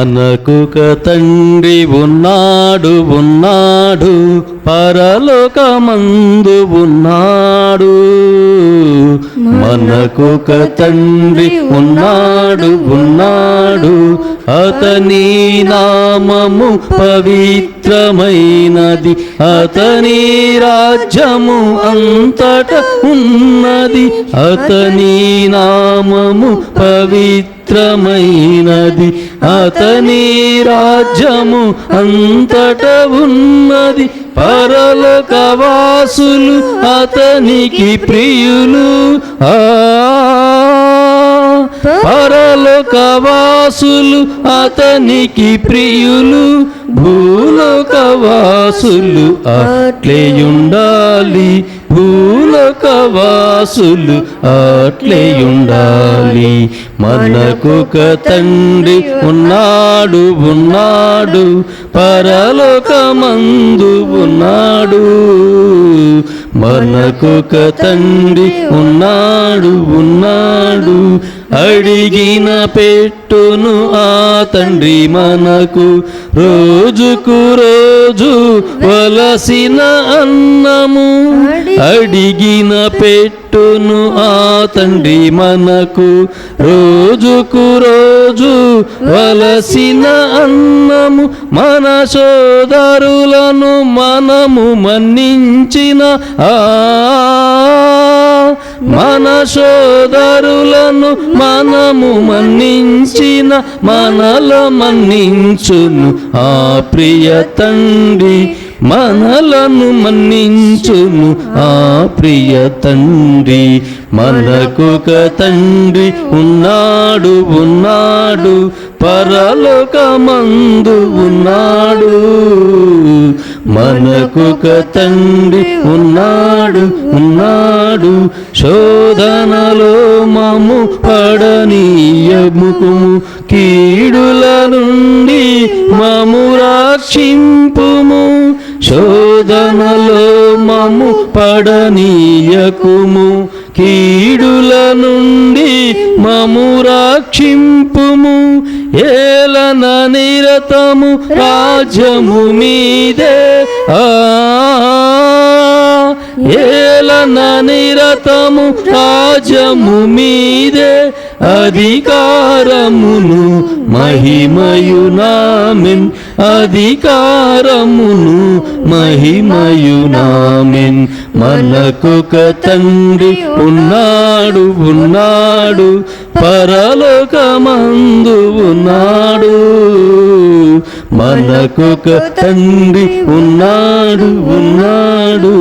మనకుక తండ్రి ఉన్నాడు ఉన్నాడు. పరలోకమందు ఉన్నాడు. మనకుక తండ్రి ఉన్నాడు ఉన్నాడు. అతని నామము పవిత్రమైనది. అతని రాజ్యము అంతట ఉన్నది. అతని నామము పవిత్రమైనది. అతని రాజ్యము అంతట ఉన్నది. పరలోకవాసులు అతనికి ప్రియులు. ఆ పరలోకవాసులు అతనికి ప్రియులు భూలోకవాసులు అట్లేయుండాలి భూలోకవాసులు అట్లేయుండాలి మనకొక తండ్రి ఉన్నాడు ఉన్నాడు పరలోకమందు ఉన్నాడు. మనకొక తండ్రి ఉన్నాడు ఉన్నాడు. అడిగిన పెట్టును ఆ తండ్రి మనకు రోజుకు రోజు వలసిన అన్నము. అడిగిన పెట్టును ఆ తండ్రి మనకు రోజుకు రోజు వలసిన అన్నము మన సోదరులను మనము మన్నించిన ఆ మన సోదరులను మనము మన్నించిన మనల మన్నించును. ఆ ప్రియ తండ్రి మనలను మన్నించును ఆ ప్రియ తండ్రి మనకొక తండ్రి ఉన్నాడు ఉన్నాడు. పరలోకమందు ఉన్నాడు. మనకొక తండ్రి ఉన్నాడు ఉన్నాడు. శోధనలో మము పడనీయముకుము. కీడుల నుండి మము రక్షింపుము శోధనలో మము పడనీయకుము. కీడుల నుండి మము రక్షింపుము. ఏలన నిరతము రాజ్యము మీదే. ఏలన నిరతము రాజ్యము మీదే. అధికారమును మహిమయునామెన్ అధికారమును మహిమయునామెన్ మనకొక తండ్రి ఉన్నాడు ఉన్నాడు. పరలోకమందు ఉన్నాడు. మనకొక తండ్రి ఉన్నాడు ఉన్నాడు.